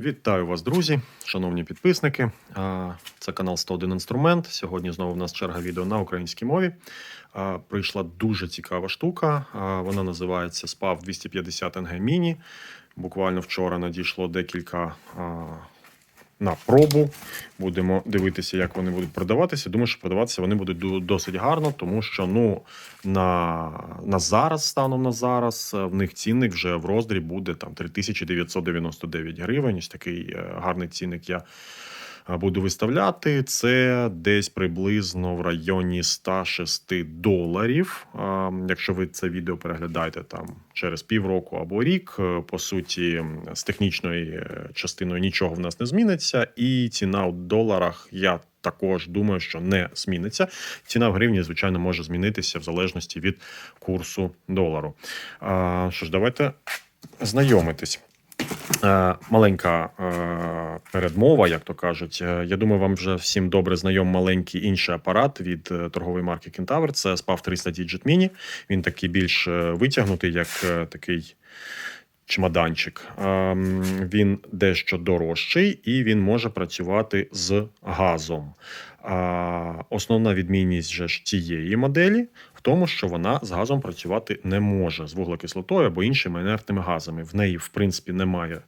Вітаю вас, друзі, шановні підписники. Це канал 101 інструмент. Сьогодні знову в нас черга відео на українській мові. Прийшла дуже цікава штука. Вона називається SPAV 250 NG Mini. Буквально вчора надійшло декілька на пробу. Будемо дивитися, як вони будуть продаватися. Думаю, що продаватися вони будуть досить гарно, тому що ну на, на зараз, станом на зараз, е, в них цінник вже в роздрі буде там 3999 гривень. Ось такий е, гарний цінник я буду виставляти. Це десь приблизно в районі 106 доларів. Якщо ви це відео переглядаєте там через півроку або рік, е, по суті, з технічної е, частиною нічого в нас не зміниться, і ціна у доларах я. Також думаю, що не зміниться. Ціна в гривні, звичайно, може змінитися в залежності від курсу долару. А, що ж, давайте знайомитись. Е, Маленька е, передмова, як то кажуть. Е, Я думаю, вам вже всім добре знайом маленький інший апарат від торгової марки Kentaur. Це SPAV 300 Digit Mini. Він такий більш витягнутий, як такий чемоданчик. Ем, Він дещо дорожчий і він може працювати з газом. Основна відмінність же ж цієї моделі тому, що вона з газом працювати не може з вуглекислотою або іншими інертними газами. В неї, в принципі, немає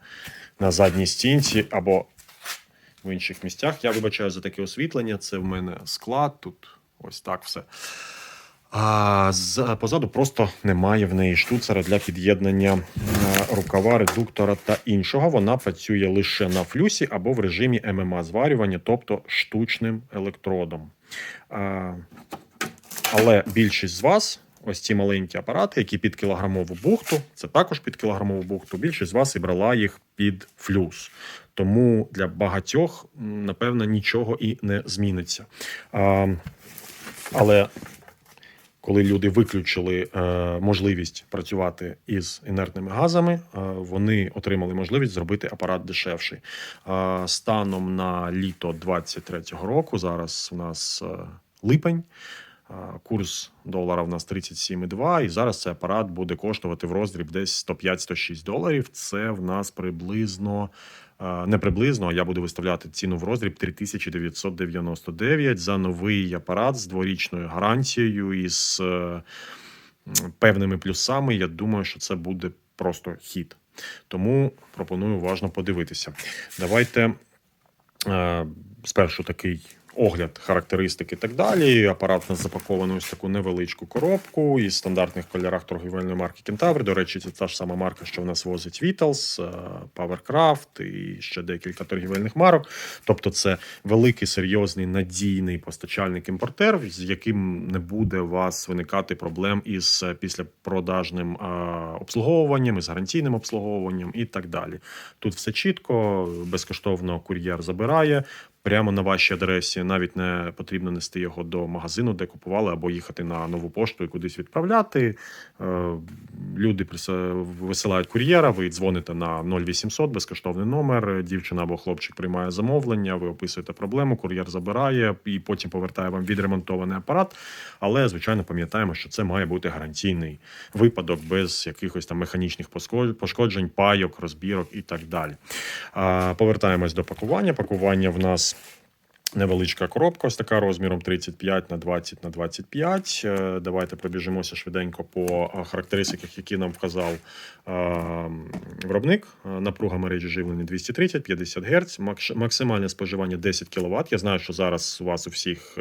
на задній стінці або в інших місцях. Я вибачаю за таке освітлення. Це в мене склад. Тут ось так все. А позаду просто немає в неї штуцера для під'єднання рукава, редуктора та іншого. Вона працює лише на флюсі або в режимі ММА зварювання, тобто штучним електродом. Але більшість з вас, ось ці маленькі апарати, які під кілограмову бухту, це також під кілограмову бухту. Більшість з вас і брала їх під флюс. Тому для багатьох, напевно, нічого і не зміниться. А, але коли люди виключили е, можливість працювати із інертними газами, е, вони отримали можливість зробити апарат дешевший. Станом на літо 23-го року, зараз у нас е, липень. Курс долара в нас 37,2, і зараз цей апарат буде коштувати в роздріб десь 105-106 доларів. Це в нас приблизно не приблизно, а я буду виставляти ціну в роздріб 3999 за новий апарат з дворічною гарантією і з е, певними плюсами. Я думаю, що це буде просто хід. Тому пропоную уважно подивитися. Давайте е, спершу такий огляд, характеристики і так далі. Апарат нас запакований ось таку невеличку коробку із стандартних кольорах торгівельної марки Kentaur. До речі, це та ж сама марка, що в нас возить Vitals, е, Powercraft і ще декілька торгівельних марок. Тобто, це великий, серйозний, надійний постачальник-імпортер, з яким не буде у вас виникати проблем із е, післяпродажним е, обслуговуванням, із гарантійним обслуговуванням і так далі. Тут все чітко, безкоштовно кур'єр забирає. Прямо на вашій адресі навіть не потрібно нести його до магазину, де купували, або їхати на нову пошту і кудись відправляти. Е, Люди висилають кур'єра, ви дзвоните на 0800, безкоштовний номер. Дівчина або хлопчик приймає замовлення, ви описуєте проблему, кур'єр забирає і потім повертає вам відремонтований апарат. Але, звичайно, пам'ятаємо, що це має бути гарантійний випадок без якихось там механічних пошкоджень, пайок, розбірок і так далі. Повертаємось до пакування. Пакування в нас. Невеличка коробка, ось така розміром 35 на 20 на 25. Е, Давайте пробіжимося швиденько по е, характеристиках, які нам вказав е, виробник. Напруга мережі живлення 230-50 Гц, максимальне споживання 10 кВт. Я знаю, що зараз у вас у всіх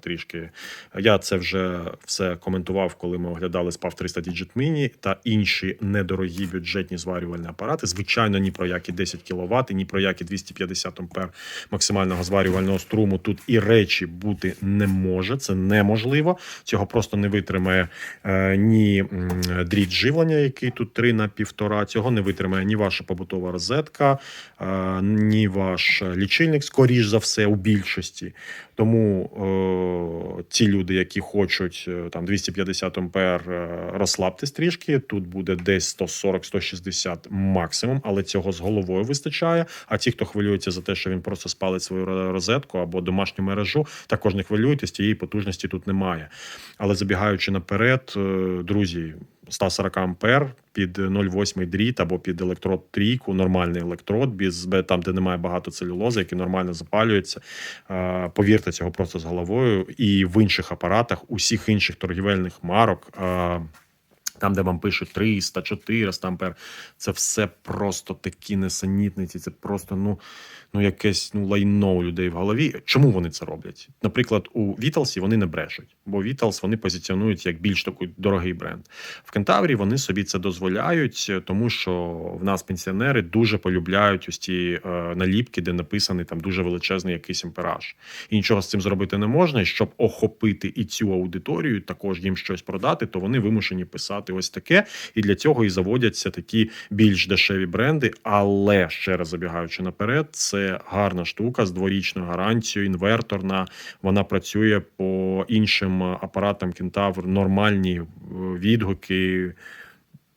трішки. Я це вже все коментував, коли ми оглядали SPAV 300 Digit Mini та інші недорогі бюджетні зварювальні апарати. Звичайно, ні про які 10 кВт, ні про які 250 ампер максимального зварювального струму тут і речі бути не може. Це неможливо. Цього просто не витримає е, ні дріт живлення, який тут 3 на півтора. Цього не витримає ні ваша побутова розетка, е, ні ваш лічильник, скоріш за все, у більшості. Тому е, ті люди, які хочуть е, там 250 ампер, розслабтесь трішки. Тут буде десь 140-160 максимум, але цього з головою вистачає. А ті, хто хвилюється за те, що він просто спалить свою ро- розетку або домашню мережу, також не хвилюйтесь, тієї потужності тут немає. Але забігаючи наперед, е, друзі, 140 ампер під 0,8 дріт або під електрод трійку, нормальний електрод, без там, де немає багато целюлози, який нормально запалюється. Е, Повірте цього просто з головою. І в інших апаратах, усіх інших торгівельних марок. Там, де вам пишуть 300, 400 ампер, це все просто такі несенітниці. Це просто ну, ну якесь ну лайно у людей в голові. Чому вони це роблять? Наприклад, у Віталсі вони не брешуть, бо Віталс вони позиціонують як більш такий дорогий бренд. В Кентаврі вони собі це дозволяють, тому що в нас пенсіонери дуже полюбляють ось ті е, наліпки, де написаний там дуже величезний якийсь ампераж. І нічого з цим зробити не можна. І щоб охопити і цю аудиторію, також їм щось продати, то вони вимушені писати ось таке. І для цього і заводяться такі більш дешеві бренди. Але ще раз забігаючи наперед, це гарна штука з дворічною гарантією, інверторна. Вона працює по іншим апаратам Кентавр, нормальні е, відгуки.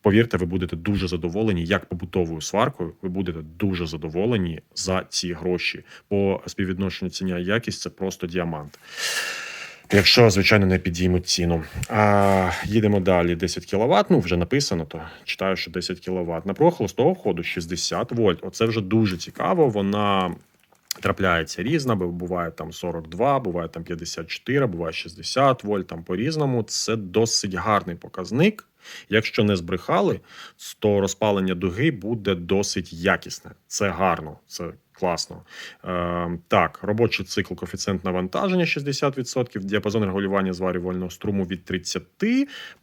Повірте, ви будете дуже задоволені, як побутовою сваркою. Ви будете дуже задоволені за ці гроші. По співвідношенню ціня і якість це просто діамант. Якщо, звичайно, не підіймуть ціну. А, їдемо далі. 10 кВт. Ну, вже написано, то читаю, що 10 кВт. На прохолостого ходу 60 вольт. Оце вже дуже цікаво. Вона трапляється різна, бо буває там 42, буває там 54, буває 60 вольт, там по-різному. Це досить гарний показник. Якщо не збрехали, то розпалення дуги буде досить якісне. Це гарно, це класно. Е, так, робочий цикл, коефіцієнт навантаження 60%, діапазон регулювання зварювального струму від 30.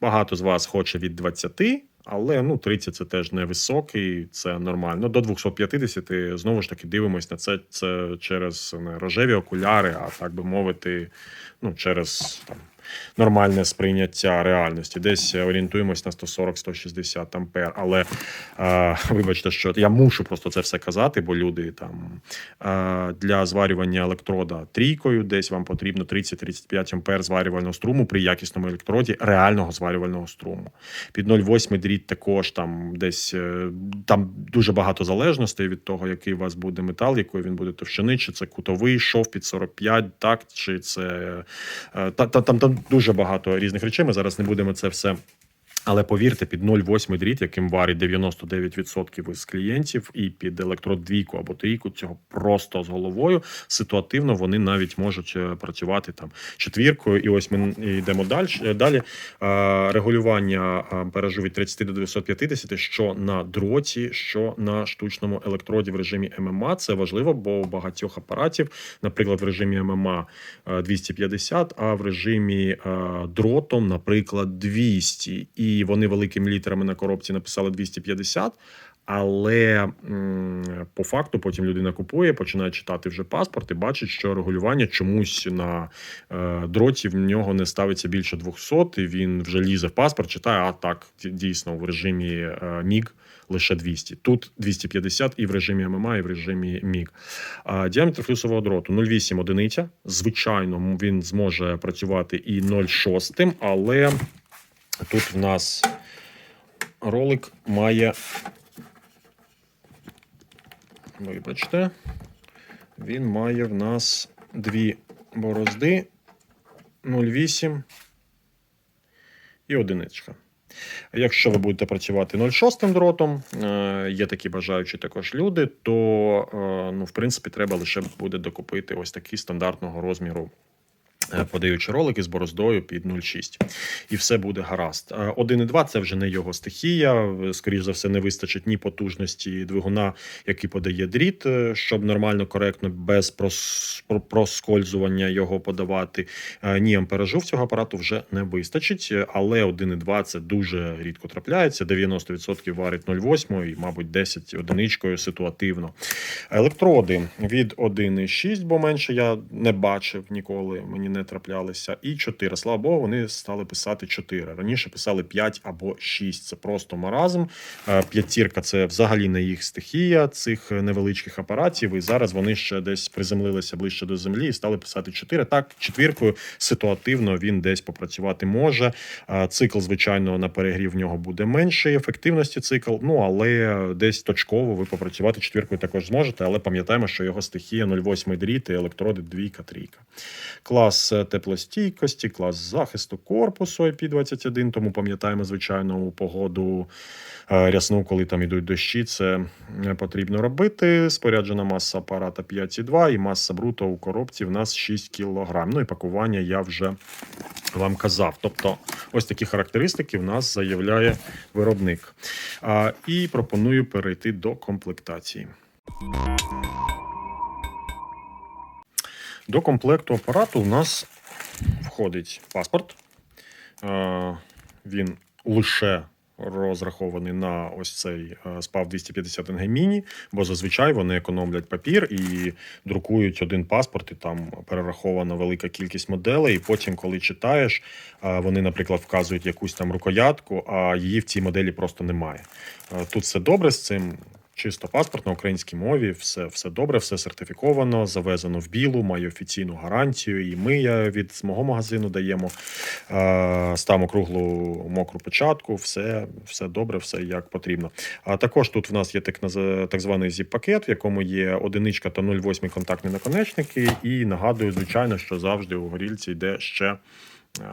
Багато з вас хоче від 20. Але ну 30 це теж невисокий, це нормально. До 250 знову ж таки дивимось на це. Це через не рожеві окуляри, а так би мовити, ну через там нормальне сприйняття реальності. Десь орієнтуємось на 140-160 ампер. Але е, вибачте, що я мушу просто це все казати, бо люди там е, для зварювання електрода трійкою, десь вам потрібно 30-35 ампер зварювального струму при якісному електроді реального зварювального струму. Під 0,8 дріт також там десь е, там дуже багато залежностей від того, який у вас буде метал, якої він буде товщини, чи це кутовий шов під 45, так, чи це е, та, та, там, там дуже багато різних речей. Ми зараз не будемо це все. Але повірте, під 0,8 дріт, яким варить 99% із клієнтів, і під електрод двійку або трійку, цього просто з головою ситуативно вони навіть можуть е, працювати там четвіркою. І ось ми йдемо далі. Далі Е, регулювання амперажу від 30 до 250, що на дроті, що на штучному електроді в режимі ММА. Це важливо, бо у багатьох апаратів, наприклад, в режимі ММА е, 250, а в режимі е, дротом, наприклад, 200. І вони великими літерами на коробці написали 250. Але по факту потім людина купує, починає читати вже паспорт і бачить, що регулювання чомусь на е, дроті в нього не ставиться більше 200, і він вже лізе в паспорт, читає, а так, дійсно, в режимі е, МІГ лише 200. Тут 250 і в режимі ММА, і в режимі МІГ. Діаметр флюсового дроту 0,8 одиниця. Звичайно, він зможе працювати і 0,6, але тут в нас ролик має. Вибачте, він має в нас дві борозди 0,8 і одиничка. Якщо ви будете працювати 0,6 дротом, е, є такі бажаючі також люди, то е, ну, в принципі треба лише буде докупити ось такий стандартного розміру. Е, Подаючи ролики з бороздою під 0,6. І все буде гаразд. Е, 1,2 це вже не його стихія. Скоріше за все, не вистачить ні потужності двигуна, який подає дріт, е, щоб нормально, коректно, без прос- проскользування його подавати. Е, Ні, амперажу в цього апарату вже не вистачить, е, але 1,2 це дуже рідко трапляється. 90% варить 0,8 і, мабуть, 10 одиничкою ситуативно. Електроди від 1,6, бо менше я не бачив ніколи, мені не траплялися. І 4. Слава Богу, вони стали писати 4. Раніше писали 5 або 6. Це просто маразм. Е, П'ятірка це взагалі не їх стихія цих невеличких апаратів. І зараз вони ще десь приземлилися ближче до землі і стали писати 4. Так, четвіркою ситуативно він десь попрацювати може. Е, Цикл, звичайно, на перегрів в нього буде менший ефективності цикл. Ну але десь точково ви попрацювати четвіркою також зможете. Але пам'ятаємо, що його стихія 0,8 дріт і електроди двійка, трійка. Клас клас теплостійкості, клас захисту корпусу IP21, тому пам'ятаємо, звичайно, у погоду е, рясну, коли там ідуть дощі, це потрібно робити. Споряджена маса апарата 5,2 і маса бруто у коробці в нас 6 кг. Ну і пакування я вже вам казав. Тобто, ось такі характеристики в нас заявляє виробник. І пропоную перейти до комплектації. До комплекту апарату у нас входить паспорт. Е, Він лише розрахований на ось цей е, спав 250 NG Mini, бо зазвичай вони економлять папір і друкують один паспорт, і там перерахована велика кількість моделей. І потім, коли читаєш, е, вони, наприклад, вказують якусь там рукоятку, а її в цій моделі просто немає. Тут все добре з цим. Чисто паспорт на українській мові, все, все добре, все сертифіковано, завезено в білу, має офіційну гарантію. І ми я від мого магазину даємо. Е, ставимо круглу мокру початку, все, все добре, все як потрібно. А також тут в нас є так, так званий zip-пакет, в якому є одиничка та 0,8 контактні наконечники. І нагадую, звичайно, що завжди у горільці йде ще. Е,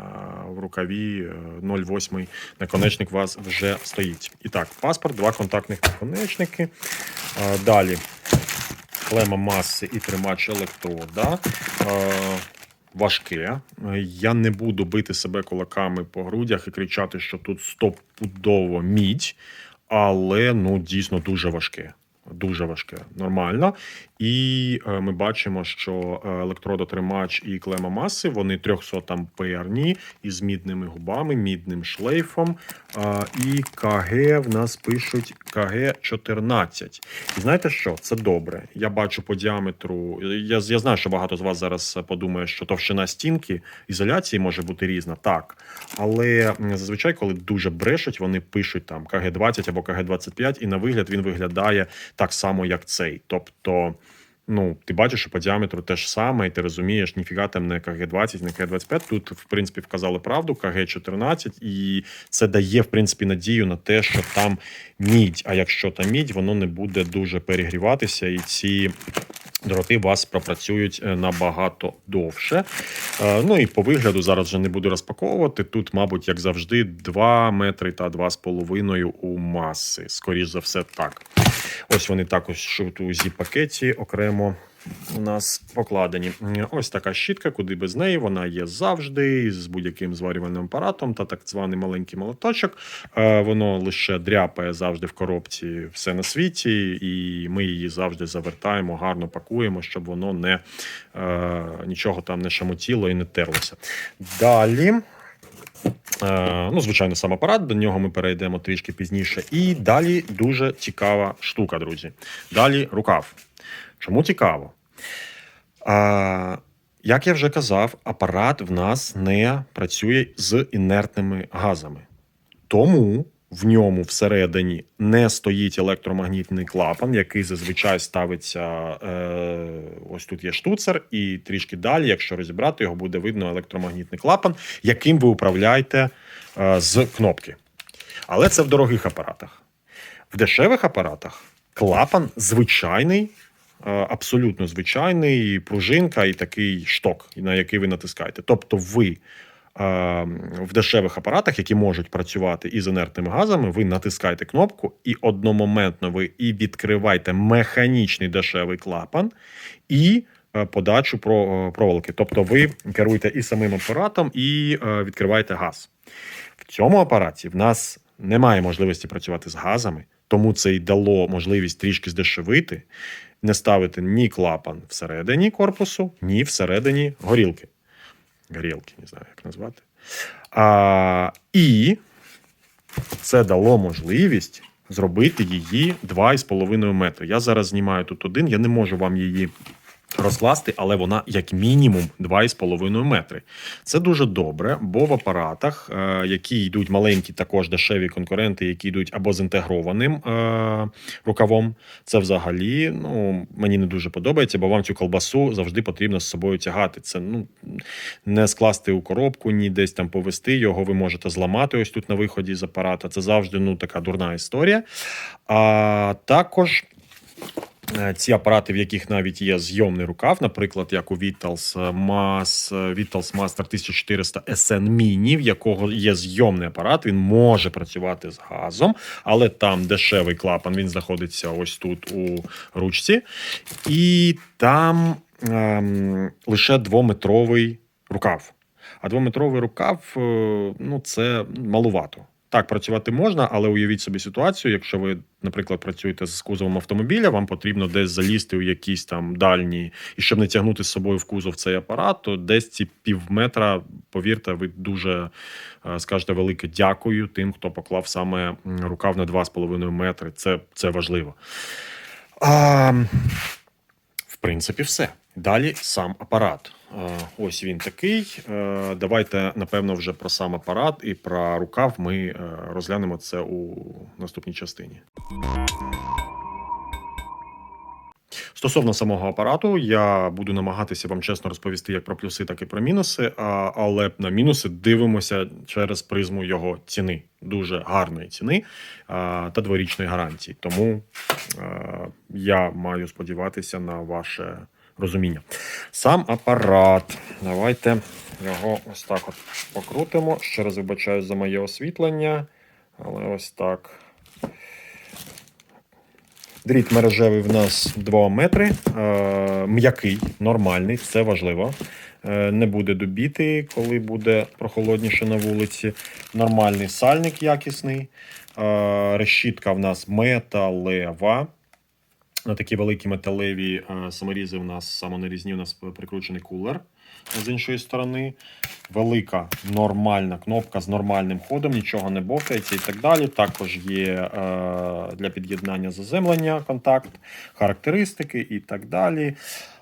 В рукаві е, 0,8 наконечник у вас вже стоїть. І так, паспорт, два контактних наконечники. Е, Далі клема маси і тримач електрода. Е, Важке. Е, Я не буду бити себе кулаками по грудях і кричати, що тут стопудово мідь, але ну дійсно дуже важке. Дуже важке, нормально. І е, ми бачимо, що е, електродотримач і клема маси вони 300 амперні із мідними губами, мідним шлейфом. І КГ в нас пишуть КГ 14. І знаєте що? Це добре. Я бачу по діаметру. Я, я знаю, що багато з вас зараз подумає, що товщина стінки ізоляції може бути різна. Так. Але зазвичай, коли дуже брешуть, вони пишуть там КГ 20 або КГ 25, і на вигляд він виглядає так само, як цей. Тобто. Ну, ти бачиш, що по діаметру те ж саме, і ти розумієш, ніфіга там не КГ-20, не КГ-25. Тут, в принципі, вказали правду, КГ-14, і це дає, в принципі, надію на те, що там мідь. А якщо там мідь, воно не буде дуже перегріватися, і ці дроти вас пропрацюють е, набагато довше. Е, Ну і по вигляду зараз вже не буду розпаковувати. Тут, мабуть, як завжди, 2 метри та 2,5 у маси. Скоріш за все, так. Ось вони також тут у зі пакеті окремо у нас покладені. Ось така щітка, куди без неї. Вона є завжди з будь-яким зварювальним апаратом та так званий маленький молоточок. Е, Воно лише дряпає завжди в коробці все на світі, і ми її завжди завертаємо, гарно пакуємо, щоб воно не е, нічого там не шамотіло і не терлося. Далі. Е, Ну, звичайно, сам апарат, до нього ми перейдемо трішки пізніше. І далі дуже цікава штука, друзі. Далі рукав. Чому цікаво? А, як я вже казав, апарат в нас не працює з інертними газами. Тому в ньому всередині не стоїть електромагнітний клапан, який зазвичай ставиться. Е, ось тут є штуцер, і трішки далі, якщо розібрати, його буде видно електромагнітний клапан, яким ви управляєте е, з кнопки. Але це в дорогих апаратах. В дешевих апаратах клапан звичайний, абсолютно звичайний, пружинка і такий шток, на який ви натискаєте. Тобто, ви е, в дешевих апаратах, які можуть працювати із інертними газами, ви натискаєте кнопку, і одномоментно ви і відкриваєте механічний дешевий клапан, і е, подачу про- е, проволоки. Тобто, ви керуєте і самим апаратом, і е, відкриваєте газ. В цьому апараті в нас немає можливості працювати з газами, тому це й дало можливість трішки здешевити, не ставити ні клапан всередині корпусу, ні всередині горілки. Горілки, не знаю, як назвати. А, і це дало можливість зробити її 2,5 метри. Я зараз знімаю тут один, я не можу вам її розкласти, але вона як мінімум 2,5 метри. Це дуже добре, бо в апаратах, е, які йдуть маленькі, також дешеві конкуренти, які йдуть або з інтегрованим е, рукавом, це взагалі ну, мені не дуже подобається, бо вам цю колбасу завжди потрібно з собою тягати. Це ну, не скласти у коробку, ні десь там повести. Його ви можете зламати ось тут на виході з апарата. Це завжди ну, така дурна історія. А також. Е, ці апарати, в яких навіть є зйомний рукав, наприклад, як у Vitals Mas, Vitals Master 1400 SN Mini, в якого є зйомний апарат, він може працювати з газом, але там дешевий клапан, він знаходиться ось тут у ручці, і там ем, лише двометровий рукав. А двометровий рукав е, ну, це малувато. Так, працювати можна, але уявіть собі ситуацію, якщо ви, наприклад, працюєте з кузовом автомобіля, вам потрібно десь залізти у якісь там дальні, і щоб не тягнути з собою в кузов цей апарат, то десь ці пів метра, повірте, ви дуже е, скажете велике дякую тим, хто поклав саме рукав на 2,5 метри. Це, це важливо. А, в принципі, все. Далі сам апарат. Е, Ось він такий. Е, Давайте, напевно, вже про сам апарат і про рукав ми е, розглянемо це у наступній частині. Стосовно самого апарату, я буду намагатися вам чесно розповісти як про плюси, так і про мінуси. Але на мінуси дивимося через призму його ціни, дуже гарної ціни та дворічної гарантії. Тому я маю сподіватися на ваше розуміння. Сам апарат. Давайте його ось так от покрутимо. Ще раз вибачаю за моє освітлення, але ось так. Дріт мережевий в нас 2 метри, е, м'який, нормальний, це важливо. Е, не буде добіти, коли буде прохолодніше на вулиці. Нормальний сальник якісний. Е, решітка в нас металева. На такі великі металеві е, саморізи в нас самонарізні, у нас прикручений кулер з іншої сторони. Велика нормальна кнопка з нормальним ходом, нічого не бовтається і так далі. Також є е, для під'єднання заземлення контакт, характеристики і так далі.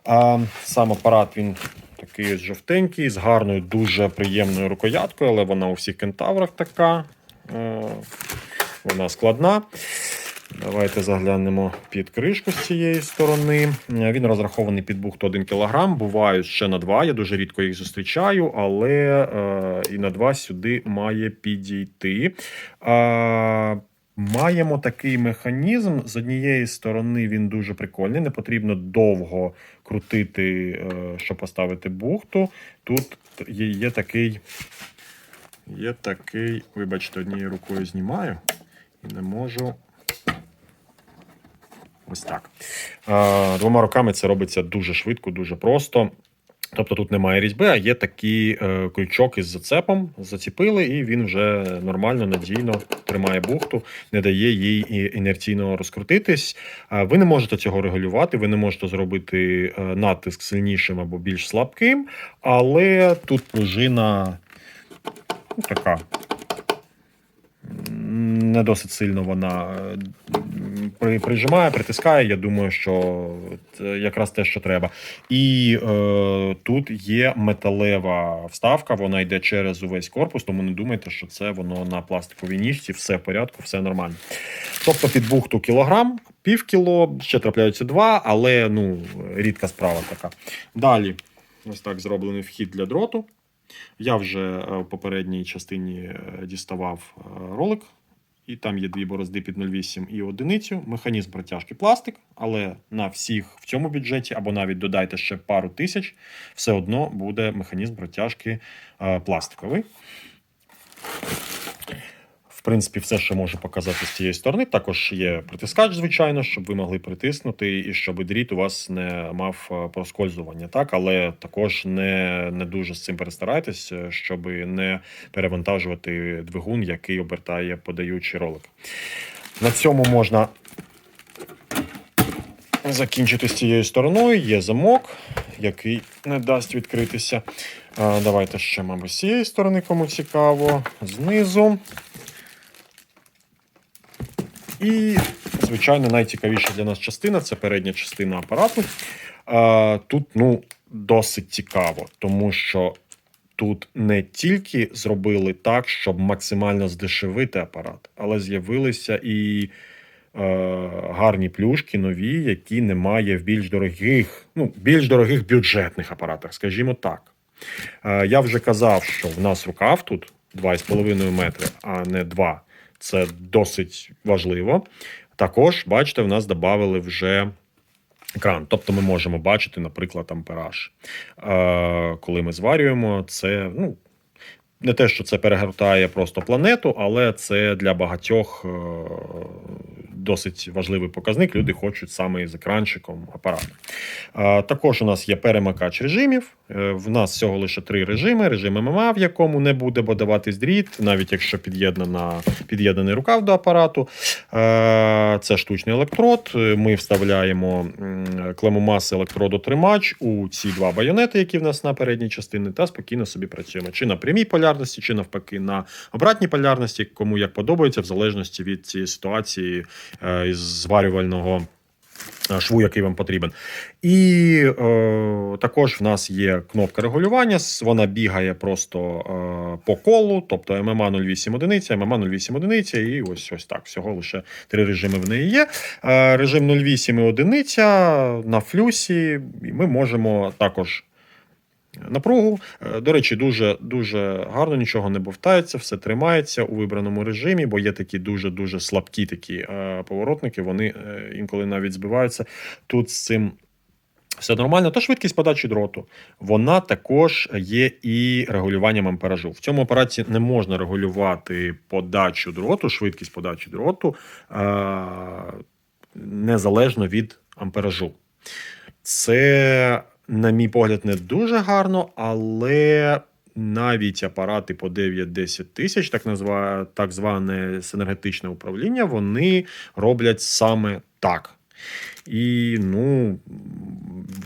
А, сам апарат він такий жовтенький, з гарною, дуже приємною рукояткою, але вона у всіх кентаврах така. Е, вона складна. Давайте заглянемо під кришку з цієї сторони. Він розрахований під бухту 1 кг. Бувають ще на 2. Я дуже рідко їх зустрічаю, але е, і на 2 сюди має підійти. Е, Маємо такий механізм. З однієї сторони він дуже прикольний. Не потрібно довго крутити, е, щоб поставити бухту. Тут є, є такий. Є такий, вибачте, однією рукою знімаю і не можу. Ось так. Е, Двома руками це робиться дуже швидко, дуже просто. Тобто тут немає різьби, а є такий е, крючок із зацепом. Заціпили, і він вже нормально, надійно тримає бухту, не дає їй інерційно розкрутитись. Ви не можете цього регулювати, ви не можете зробити е, натиск сильнішим або більш слабким, але тут пружина ну, така. Не досить сильно вона при- прижимає, притискає. Я думаю, що це якраз те, що треба. І е, тут є металева вставка, вона йде через увесь корпус, тому не думайте, що це воно на пластиковій ніжці, все в порядку, все нормально. Тобто під бухту кілограм, пів кіло, ще трапляються два, але ну, рідка справа така. Далі, ось так зроблений вхід для дроту. Я вже е, в попередній частині е, діставав е, ролик, і там є дві борозди під 0,8 і одиницю. Механізм протяжки пластик, але на всіх в цьому бюджеті, або навіть додайте ще пару тисяч, все одно буде механізм протяжки е, пластиковий. Принципі, все, що можу показати з цієї сторони. Також є притискач, звичайно, щоб ви могли притиснути, і щоб дріт у вас не мав е, проскользування. Так, але також не, не дуже з цим перестарайтесь, е, щоб не перевантажувати двигун, який обертає подаючий ролик. На цьому можна закінчити з цією стороною. Є замок, який не дасть відкритися. Давайте ще, мабуть, з цієї сторони, кому цікаво, знизу. І, звичайно, найцікавіша для нас частина це передня частина апарату. Тут ну, досить цікаво, тому що тут не тільки зробили так, щоб максимально здешевити апарат, але з'явилися і е, гарні плюшки нові, які немає в більш дорогих, ну, більш дорогих бюджетних апаратах, скажімо так. Е, я вже казав, що в нас рукав тут 2,5 метри, а не 2. Це досить важливо. Також, бачите, в нас додали вже екран. Тобто ми можемо бачити, наприклад, ампераж. Е, коли ми зварюємо, це ну, не те, що це перегортає просто планету, але це для багатьох е, досить важливий показник. Люди хочуть саме з екранчиком апарату. Також у нас є перемикач режимів. Е, В нас всього лише три режими: режим ММА, в якому не буде подаватись дріт, навіть якщо під'єднана, під'єднаний рукав до апарату. Е, Це штучний електрод. Е, Ми вставляємо м, клемомас електродотримач у ці два байонети, які в нас на передній частині, та спокійно собі працюємо. Чи на прямій полярності, чи навпаки на обратній полярності, кому як подобається, в залежності від цієї ситуації зварювального. е, Шву, який вам потрібен. І е, також в нас є кнопка регулювання. Вона бігає просто е, по колу, тобто ММА 08 одиниця, ММА 08 одиниця, і ось ось так. Всього лише три режими в неї є. Е, режим 08 і одиниця на флюсі. І ми можемо також напругу. Е, До речі, дуже дуже гарно, нічого не бовтається, все тримається у вибраному режимі, бо є такі дуже дуже слабкі такі е, поворотники. Вони е, інколи навіть збиваються. Тут з цим. Все нормально, та швидкість подачі дроту. Вона також є і регулюванням амперажу. В цьому апараті не можна регулювати подачу дроту, швидкість подачі дроту незалежно від амперажу. Це, на мій погляд, не дуже гарно, але навіть апарати по 9-10 тисяч, так, назва, так зване синергетичне управління, вони роблять саме так. І ну,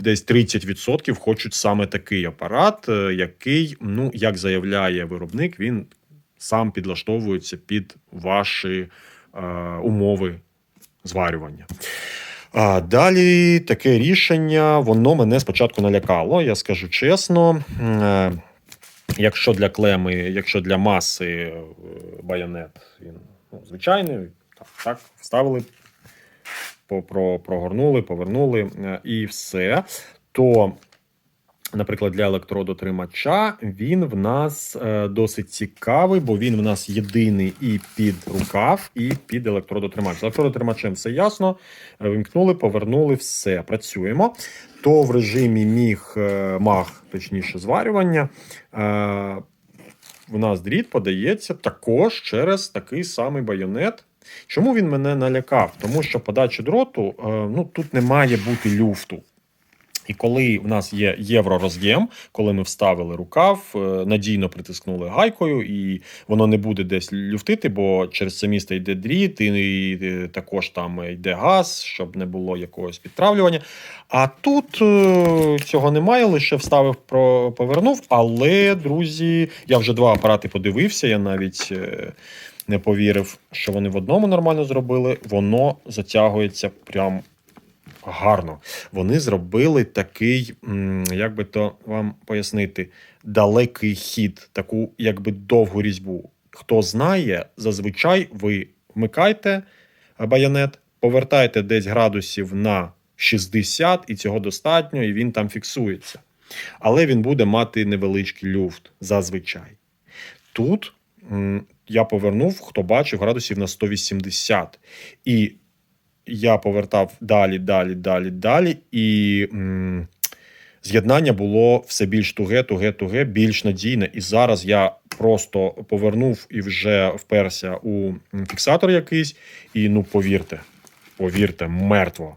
десь 30% хочуть саме такий апарат, е, який, ну, як заявляє виробник, він сам підлаштовується під ваші е, умови зварювання. А далі таке рішення, воно мене спочатку налякало, я скажу чесно. Е, Якщо для клеми, якщо для маси е, байонет, він ну, звичайний, так, так, вставили, прогорнули, повернули е, і все. То, наприклад, для електродотримача він в нас е, досить цікавий, бо він в нас єдиний і під рукав, і під електродотримач. З електродотримачем все ясно. е, Вимкнули, повернули, все, працюємо. То в режимі міг е, маг, точніше, зварювання. В нас дріт подається також через такий самий байонет. Чому він мене налякав? Тому що подача дроту ну, тут не має бути люфту. І коли в нас є євророз'єм, коли ми вставили рукав, е, надійно притискнули гайкою, і воно не буде десь люфтити, бо через це місце йде дріт, і, і також там йде газ, щоб не було якогось підтравлювання. А тут е, цього немає, лише вставив, про, повернув. Але, друзі, я вже два апарати подивився, я навіть. е, Не повірив, що вони в одному нормально зробили, воно затягується прям гарно. Вони зробили такий, як би то вам пояснити, далекий хід, таку якби довгу різьбу. Хто знає, зазвичай ви вмикаєте байонет, повертаєте десь градусів на 60, і цього достатньо, і він там фіксується. Але він буде мати невеличкий люфт зазвичай. Тут я повернув, хто бачив, градусів на 180. І я повертав далі, далі, далі, далі, і з'єднання було все більш туге, туге, туге, більш надійне. І зараз я просто повернув і вже вперся у фіксатор якийсь, і ну повірте, повірте, мертво.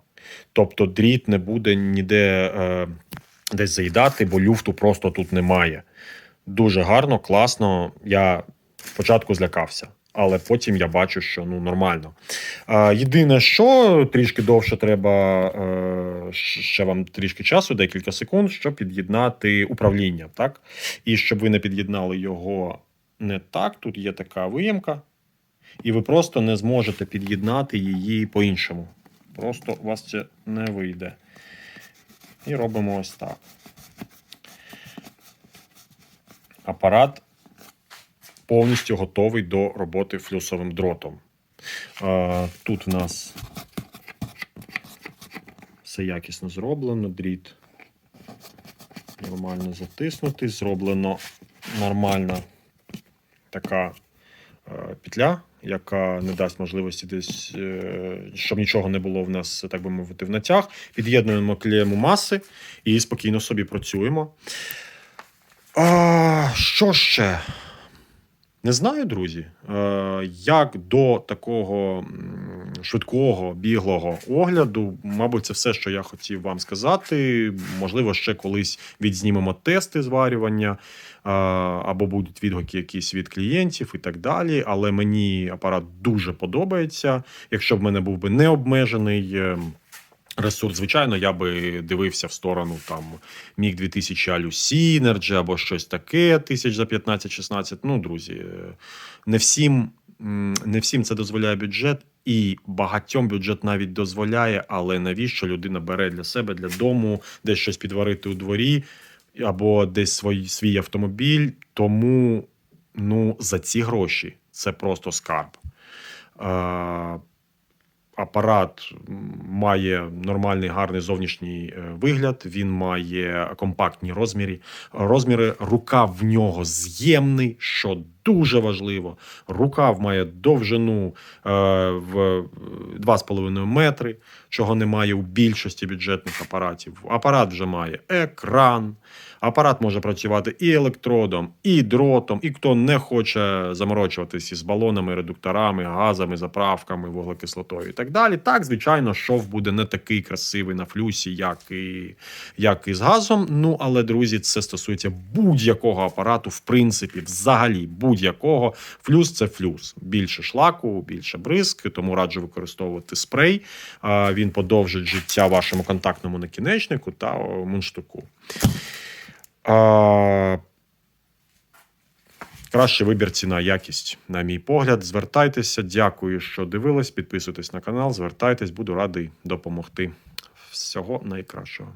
Тобто дріт не буде ніде е, десь заїдати, бо люфту просто тут немає. Дуже гарно, класно. Я спочатку злякався, але потім я бачу, що ну нормально. Єдине, що трішки довше треба е, ще вам трішки часу, декілька секунд, щоб під'єднати управління, так? І щоб ви не під'єднали його не так. Тут є така виємка, і ви просто не зможете під'єднати її по-іншому. Просто у вас це не вийде. І робимо ось так. Апарат повністю готовий до роботи флюсовим дротом. Тут в нас все якісно зроблено, дріт нормально затиснутий, зроблено нормальна така петля, яка не дасть можливості десь, е, щоб нічого не було в нас, так би мовити, в натяг. Під'єднуємо клеєму маси і спокійно собі працюємо. А, що ще? Не знаю, друзі. Е, як до такого швидкого біглого огляду, мабуть, це все, що я хотів вам сказати. Можливо, ще колись відзнімемо тести зварювання, е, або будуть відгуки якісь від клієнтів і так далі. Але мені апарат дуже подобається. Якщо б в мене був би необмежений. Ресурс, звичайно, я би дивився в сторону там Міг 2000 Алю Synergy або щось таке, тисяч за 15-16. Ну, друзі, не всім, не всім це дозволяє бюджет, і багатьом бюджет навіть дозволяє, але навіщо людина бере для себе, для дому, десь щось підварити у дворі, або десь свій, свій автомобіль. Тому ну, за ці гроші це просто скарб. Апарат має нормальний гарний зовнішній е, вигляд. Він має компактні розміри. Розміри рука в нього з'ємний, що дуже важливо. Рукав має довжину е, в 2,5 метри, чого немає у більшості бюджетних апаратів. Апарат вже має екран. Апарат може працювати і електродом, і дротом, і хто не хоче заморочуватись із балонами, редукторами, газами, заправками, вуглекислотою і так далі. Так, звичайно, шов буде не такий красивий на флюсі, як і, як і з газом. Ну, але, друзі, це стосується будь-якого апарату, в принципі, взагалі будь-якого. Флюс це флюс. Більше шлаку, більше бризк, тому раджу використовувати спрей. Він подовжить життя вашому контактному накінечнику та. А, Краще вибір ціна, якість, на мій погляд. Звертайтеся. Дякую, що дивились. Підписуйтесь на канал, звертайтесь, буду радий допомогти. Всього найкращого.